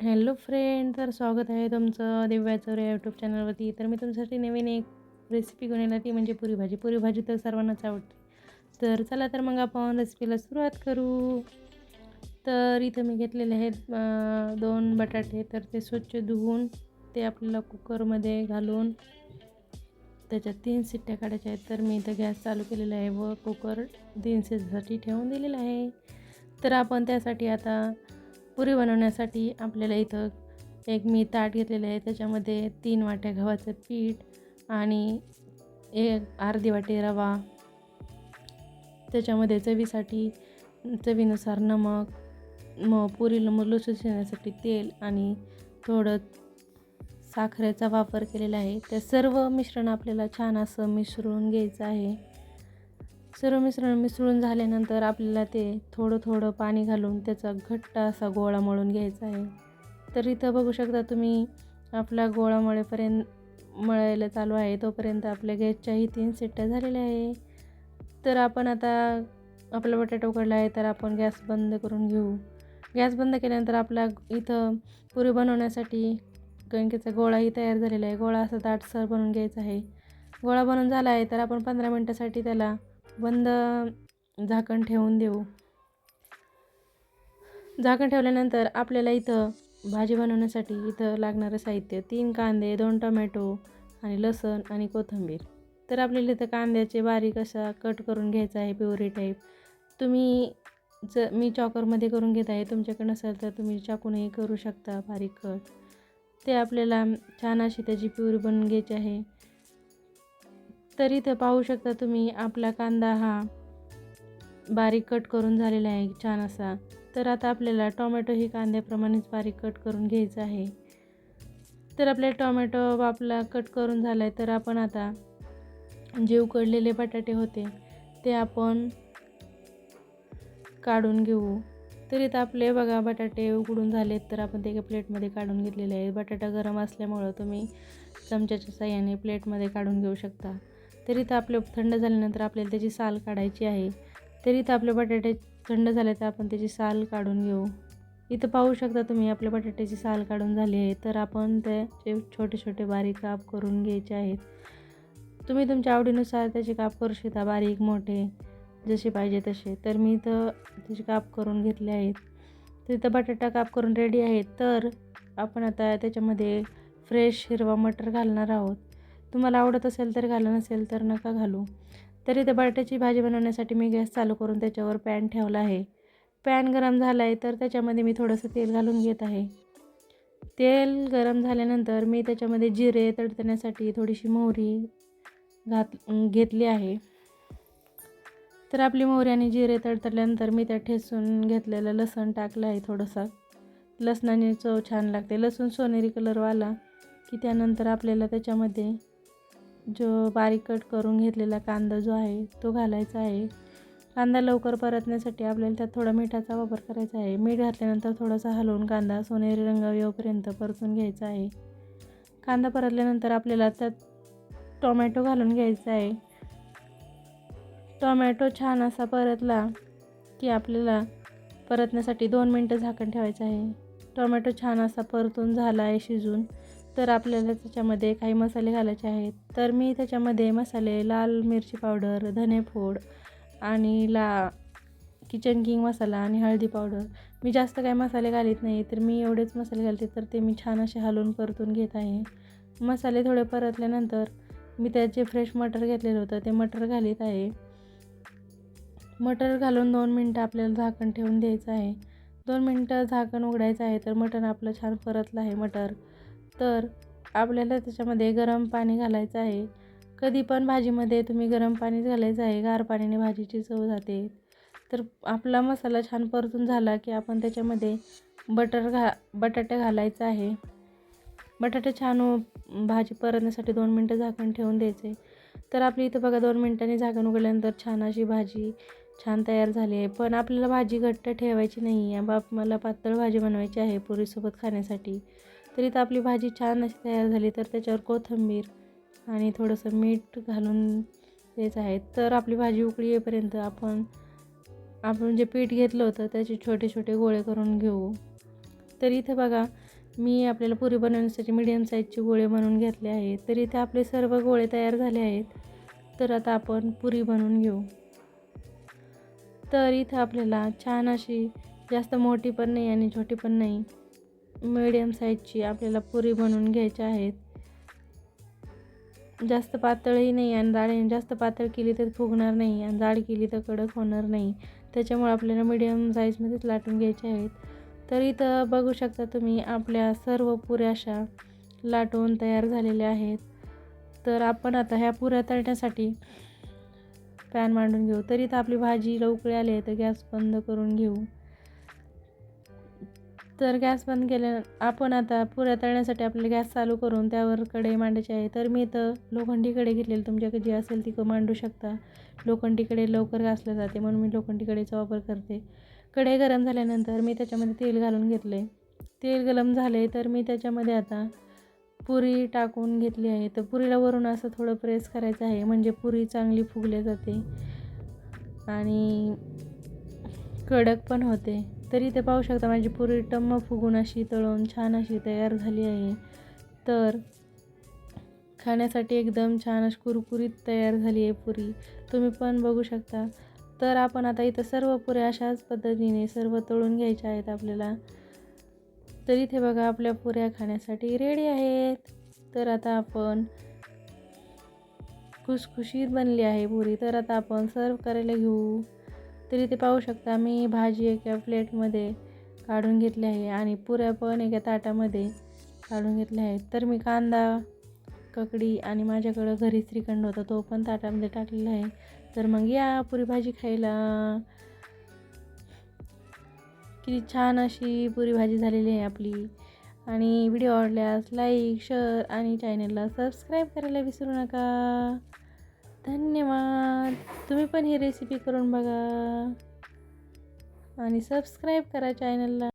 Hello friend तर स्वागत आहे तुमचं दिव्या चौरे यूट्यूब चॅनलवरती. तर मी तुमच्यासाठी नवीन एक रेसिपी घेऊन येणार ती म्हणजे पुरी भाजी. पुरी भाजी तर सर्वांनाच आवडते. तर चला तर मग आपण रेसिपीला सुरुवात करू. तर इथं मी घेतलेले आहेत दोन बटाटे. तर ते स्वच्छ धुवून ते आपल्याला कुकरमध्ये घालून त्याच्यात तीन शिट्ट्या काढायच्या आहेत. तर मी इथं गॅस चालू केलेला आहे व कुकर तीन शिजसाठी ठेवून दिलेला आहे. तर आपण त्यासाठी आता पुरी बनवण्यासाठी आपल्याला इथं एक मी ताट घेतलेलं आहे. त्याच्यामध्ये तीन वाट्या गव्हाचं पीठ आणि एक अर्धी वाटी रवा त्याच्यामध्ये चवीसाठी चवीनुसार नमक मग पुरीला मग लुसण्यासाठी तेल आणि थोडं साखरेचा वापर केलेला आहे. त्या सर्व मिश्रण आपल्याला छान असं मिसळून घ्यायचं आहे. सर्व मिश्रण मिसळून झाल्यानंतर आपल्याला ते थोडं थोडं पाणी घालून त्याचा घट्ट असा गोळा मळून घ्यायचा आहे. तर इथं बघू शकता तुम्ही आपला गोळा मळेपर्यंत मळायला चालू आहे. तोपर्यंत आपल्या गॅसच्याही तीन सिट्ट्या झालेल्या आहे. तर आपण आता आपला बटाटा उकडला आहे तर आपण गॅस बंद करून घेऊ. गॅस बंद केल्यानंतर आपला इथं पुरी बनवण्यासाठी कणकेचा गोळाही तयार झालेला आहे. गोळा असा दाटसर बनवून घ्यायचा आहे. गोळा बनवून झाला आहे तर आपण पंधरा मिनटासाठी त्याला बंद झाकण ठेवून देऊ. झाकण ठेवल्यानंतर आपल्याला इथं भाजी बनवण्यासाठी इथं लागणारं साहित्य तीन कांदे दोन टोमॅटो आणि लसण आणि कोथिंबीर. तर आपल्याला इथं कांद्याचे बारीक असा कट करून घ्यायचा आहे प्युरी टाईप. तुम्ही ज मी चॉकरमध्ये करून घेत आहे तुमच्याकडे नसेल तर तुम्ही चाकूनही करू शकता बारीक कट. ते आपल्याला छान अशी त्याची प्युरी बनवून घ्यायची आहे. तर इथं पाहू शकता तुम्ही आपला कांदा हा बारीक कट करून झालेला आहे छान असा. तर आता आपल्याला टोमॅटो ही कांद्याप्रमाणेच बारीक कट करून घ्यायचं आहे. तर आपल्या टोमॅटो आपला कट करून झाला आहे तर आपण आता जे उकडलेले बटाटे होते ते आपण काढून घेऊ. तर इथं आपले बघा बटाटे उकडून झालेत तर आपण ते एका प्लेटमध्ये काढून घेतलेले आहे. बटाटा गरम असल्यामुळं तुम्ही चमच्याच्या साह्याने प्लेटमध्ये काढून घेऊ शकता. तरी तर आपले थंड झाल्यानंतर आपल्याला त्याची साल काढायची आहे. तरी तर आपले बटाटे थंड झाले तर आपण त्याची साल काढून घेऊ. इथं पाहू शकता तुम्ही आपल्या बटाट्याची साल काढून झाली आहे. तर आपण त्याचे छोटे छोटे बारीक काप करून घ्यायचे आहेत. तुम्ही तुमच्या आवडीनुसार त्याचे काप करू शकता बारीक मोठे जसे पाहिजे तसे. तर मी इथं त्याचे काप करून घेतले आहेत. तर इथं बटाटा काप करून रेडी आहे. तर आपण आता त्याच्यामध्ये फ्रेश हिरवा मटर घालणार आहोत. तुम्हाला आवडत असेल तर घाला नसेल तर नका घालू. तरी त्या बटाट्याची भाजी बनवण्यासाठी मी गॅस चालू करून त्याच्यावर पॅन ठेवला आहे. पॅन गरम झाला आहे तर त्याच्यामध्ये मी थोडंसं तेल घालून घेत आहे. तेल गरम झाल्यानंतर मी त्याच्यामध्ये जिरे तडतण्यासाठी थोडीशी मोहरी घात घेतली आहे. तर आपली मोहरी आणि जिरे तडतडल्यानंतर मी त्यात ठेसून घेतलेलं लसण टाकलं आहे थोडंसं. लसणाने चव छान लागते. लसूण सोनेरी कलरवाला की त्यानंतर आपल्याला त्याच्यामध्ये जो बारीक कट करून घेतलेला कांदा जो आहे तो घालायचा आहे. कांदा लवकर परतण्यासाठी आपल्याला त्यात थोडा मिठाचा वापर करायचा आहे. मीठ घातल्यानंतर थोडासा हलवून कांदा सोनेरी रंग येऊपर्यंत परतून घ्यायचा आहे. कांदा परतल्यानंतर आपल्याला त्यात टोमॅटो घालून घ्यायचा आहे. टोमॅटो छान असा परतला की आपल्याला परतण्यासाठी दोन मिनटं झाकण ठेवायचं आहे. टोमॅटो छान असा परतून झाला आहे शिजून. तर आपल्याला त्याच्यामध्ये काही मसाले घालायचे आहेत. तर मी त्याच्यामध्ये मसाले लाल मिरची पावडर धनेफोड आणि ला किचन किंग मसाला आणि हळदी पावडर. मी जास्त काही मसाले घालीत नाही तर मी एवढेच मसाले घालते. तर ते मी छान असे हलवून परतून घेत आहे. मसाले थोडे परतल्यानंतर मी त्याचे फ्रेश मटर घेतलेलं होतं. ते मटर घालीत आहे. मटर घालून दोन मिनटं आपल्याला झाकण ठेवून द्यायचं आहे. दोन मिनटं झाकण उघडायचं आहे तर मटण आपलं छान परतलं आहे मटर. तर आपल्याला त्याच्यामध्ये गरम पाणी घालायचं आहे. कधी पण भाजीमध्ये तुम्ही गरम पाणीच घालायचं आहे. गार पाण्याने भाजीची चव जाते. तर आपला मसाला छान परतून झाला की आपण त्याच्यामध्ये बटर घा बटाटे घालायचं आहे. बटाटे छान उ- भाजी परतण्यासाठी दोन मिनटं झाकण ठेवून द्यायचे. तर आपली इथं बघा दोन मिनटांनी झाकण उघडल्यानंतर छान अशी भाजी छान तयार झाली आहे. पण आपल्याला भाजी घट्ट ठेवायची नाही आहे. बाप मला पातळ भाजी बनवायची आहे पुरीसोबत खाण्यासाठी. तर इथं आपली भाजी छान अशी तयार झाली. तर त्याच्यावर कोथिंबीर आणि थोडंसं मीठ घालून द्यायचं आहे. तर आपली भाजी उकळी येईपर्यंत आपण आपण जे पीठ घेतलं होतं त्याचे छोटे छोटे गोळे करून घेऊ. तर इथं बघा मी आपल्याला पुरी बनवण्यासाठी मीडियम साईजचे गोळे बनवून घेतले आहेत. तर इथे आपले सर्व गोळे तयार झाले आहेत. तर आता आपण पुरी बनवून घेऊ. तर इथं आपल्याला छान अशी जास्त मोठी पण नाही आणि छोटी पण नाही. मीडियम साईजची आपल्याला पुरी बनवून घ्यायच्या आहेत. जास्त पातळही नाही आणि जाड जास्त पातळ केली तर फुगणार नाही आणि जाड केली तर कडक होणार नाही. त्याच्यामुळे आपल्याला मीडियम साईजमध्येच लाटून घ्यायचे आहेत. तर इथं बघू शकता तुम्ही आपल्या सर्व पुऱ्या अशा लाटून तयार झालेल्या आहेत. तर आपण आता ह्या पुऱ्या तळण्यासाठी पॅन मांडून घेऊ. तर इथं आपली भाजी लवकर आली आहे तर गॅस बंद करून घेऊ. तर गॅस बंद केल्या आपण आता पुऱ्या तळण्यासाठी आपल्याला गॅस चालू करून त्यावर कढई मांडायची आहे. तर मी इथं लोखंडी कढई घेतलेली तुमच्याकडे जी असेल ती मांडू शकता. लोखंडी कढई लवकर घासल्या जाते म्हणून मी लोखंडी कढईचा वापर करते. कढई गरम झाल्यानंतर मी त्याच्यामध्ये तेल घालून घेतले. तेल गरम झाले तर मी त्याच्यामध्ये आता पुरी टाकून घेतली आहे. तर पुरीला वरून असं थोडं प्रेस करायचं आहे. म्हणजे पुरी चांगली फुगल्या जाते. आणि कडक पण होते. तरी ते पाहू शकता माझी पुरी टम्म फुगून अशी तळून छान अशी तयार झाली आहे. तर खाण्यासाठी एकदम छान अशी कुरकुरीत तयार झाली आहे पुरी. तुम्ही पण बघू शकता. तर आपण आता इथं सर्व पुऱ्या अशाच पद्धतीने सर्व तळून घ्यायच्या आहेत आपल्याला. तर इथे बघा आपल्या पुऱ्या खाण्यासाठी रेडी आहेत. तर आता आपण खुसखुशीत बनली आहे पुरी. तर आता आपण सर्व करायला घेऊ. तर इथे पाहू शकता. मी भाजी एका प्लेटमध्ये काढून घेतली आहे आणि पुऱ्या पण एका ताटामध्ये काढून घेतल्या आहेत. तर मी कांदा ककडी आणि माझ्याकडं घरी श्रीखंड होता तो पण ताटामध्ये टाकलेला आहे. तर मग या पुरी भाजी खायला. किती छान अशी पुरी भाजी झालेली आहे आपली. आणि व्हिडिओ आवडल्यास लाईक शेअर आणि चॅनलला सबस्क्राईब करायला विसरू नका. धन्यवाद. तुम्ही पण ही रेसिपी करून बघा. आणि सबस्क्राईब करा चॅनलला